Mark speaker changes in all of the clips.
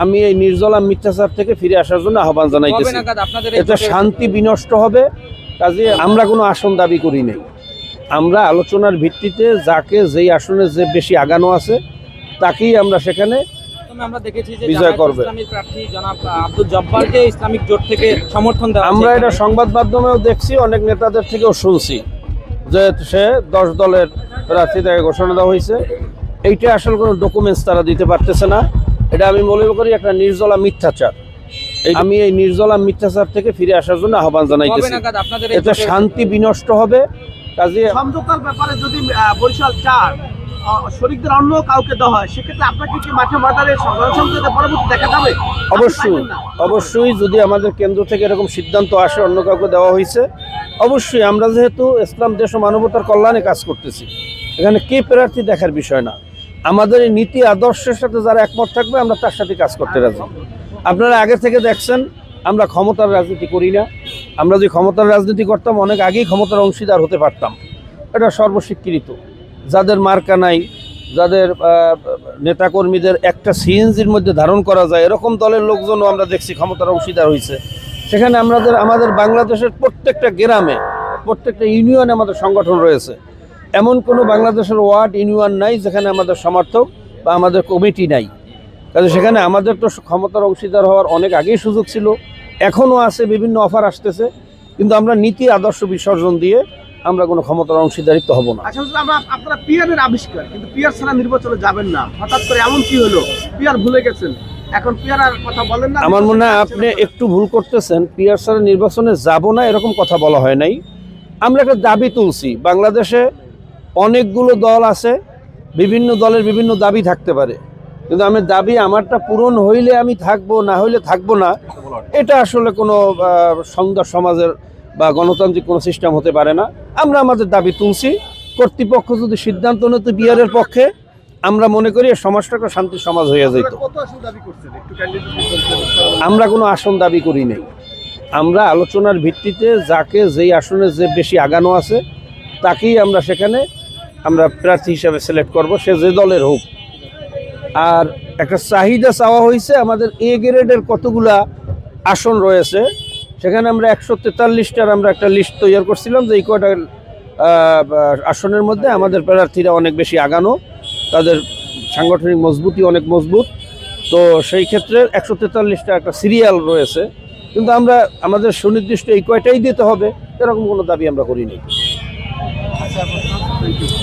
Speaker 1: আমি এই নির্জলা মিথ্যাচার থেকে ফিরে আসার জন্য আহ্বান জানাইতেছি।
Speaker 2: ভোটের-
Speaker 1: শান্তি বিনষ্ট হবে কাজে আমরা কোনো আসন দাবি করি নাই। আমরা আলোচনার ভিত্তিতে যাকে যেই আসনে যে বেশি আগানো আছে তাকেই আমরা সেখানে
Speaker 2: আমরা দেখেছি যে
Speaker 1: বিজয় করবে।
Speaker 2: প্রার্থী জনাব আব্দুল জব্বারকে ইসলামিক জোট থেকে সমর্থন
Speaker 1: আমরা এটা সংবাদ মাধ্যমেও দেখছি অনেক নেতাদের থেকেও শুনছি যে সে দশ দলের প্রার্থী তাকে ঘোষণা দেওয়া হয়েছে। এইটা আসলে কোনো ডকুমেন্টস তারা দিতে পারতেছে না। এটা আমি মনে করি একটা নির্জলা মিথ্যাচার। আমি এই নির্জলা মিথ্যাচার থেকে ফিরে আসার জন্য আহ্বান জানাইতেছি।
Speaker 2: ভোটের-
Speaker 1: শান্তি বিনষ্ট হবে। কাজে
Speaker 3: সমঝোতার ব্যাপারে যদি বরিশাল চার শরিকদের অন্য কাউকে দেওয়া হয় সেক্ষেত্রে আপনাকে কি মাঠে মাঠারে গণসংযোগে পরবর্তী দেখা যাবে?
Speaker 1: অবশ্যই। অবশ্যই যদি আমাদের কেন্দ্র থেকে এরকম সিদ্ধান্ত আসে অন্য কাউকে দেওয়া হয়েছে অবশ্যই আমরা যেহেতু ইসলাম দেশ ও মানবতার কল্যাণে কাজ করতেছি। এখানে কে প্রার্থী দেখার বিষয় না। আমাদের নীতি আদর্শের সাথে যারা একমত থাকবে, আমরা তার সাথে কাজ করতে রাজি। আপনারা আগে থেকে দেখছেন, আমরা ক্ষমতার রাজনীতি করি না। আমরা যদি ক্ষমতার রাজনীতি করতাম, অনেক আগেই ক্ষমতার অংশীদার হতে পারতাম। এটা সর্বস্বীকৃত। যাদের মার্কা নাই, যাদের নেতাকর্মীদের একটা সিএনজির মধ্যে ধারণ করা যায়, এরকম দলের লোকজনও আমরা দেখছি ক্ষমতার অংশীদার হয়েছে সেখানে আমাদের আমাদের বাংলাদেশের প্রত্যেকটা গ্রামে, প্রত্যেকটা ইউনিয়নে আমাদের সংগঠন রয়েছে। এমন কোনো বাংলাদেশের ওয়ার্ড ইউনিয়ন নাই যেখানে আমাদের সমর্থক বা আমাদের কমিটি নাই। কাজে সেখানে আমাদের তো ক্ষমতার অংশীদার হওয়ার অনেক আগেই সুযোগ ছিল এখনও আছে বিভিন্ন অফার আসতেছে কিন্তু আমরা নীতি আদর্শ বিসর্জন দিয়ে আমরা কোনো ক্ষমতার অংশীদারিত্ব হব না।
Speaker 3: আচ্ছা আমরা আপনারা পিয়ারের আবিষ্কার কিন্তু পিয়ার ছাড়া নির্বাচনে যাবেন না। হঠাৎ করে এমন কি হলো? পিয়ার ভুলে গেছেন। এখন পিয়ার কথা বলেন না।
Speaker 1: আমার মনে হয় আপনি একটু ভুল করতেছেন। পিয়ার সারের নির্বাচনে যাব না এরকম কথা বলা হয় নাই। আমরা একটা দাবি তুলছি বাংলাদেশে অনেকগুলো দল আছে বিভিন্ন দলের বিভিন্ন দাবি থাকতে পারে। কিন্তু আমি দাবি আমারটা পূরণ হইলে আমি থাকব না হইলে থাকব না এটা আসলে কোনো সংঘ সমাজের বা গণতান্ত্রিক কোনো সিস্টেম হতে পারে না। আমরা আমাদের দাবি তুলছি কর্তৃপক্ষ যদি সিদ্ধান্ত নিতে বিয়ারের পক্ষে আমরা মনে করি এই সমাজটা শান্তি সমাজ হয়ে যেত আমরা কোনো আসন দাবি করি নাই। আমরা আলোচনার ভিত্তিতে যাকে যেই আসনে যে বেশি আগানো আছে তাকেই আমরা সেখানে আমরা প্রার্থী হিসাবে সিলেক্ট করব, সে যে দলের হোক। আর একটা চাহিদা চাওয়া হয়েছে, আমাদের এ গ্রেডের কতগুলা আসন রয়েছে, সেখানে আমরা একশো তেতাল্লিশটার আমরা একটা লিস্ট তৈরি করছিলাম যে এই কয়টা আসনের মধ্যে আমাদের প্রার্থীরা অনেক বেশি আগানো, তাদের সাংগঠনিক মজবুতি অনেক মজবুত। তো সেই ক্ষেত্রে একশো তেতাল্লিশটা একটা সিরিয়াল রয়েছে, কিন্তু আমরা, আমাদের সুনির্দিষ্ট এই কয়টাই দিতে হবে, এরকম কোনো দাবি আমরা করিনি।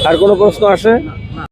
Speaker 1: আর কোনো প্রশ্ন আসে?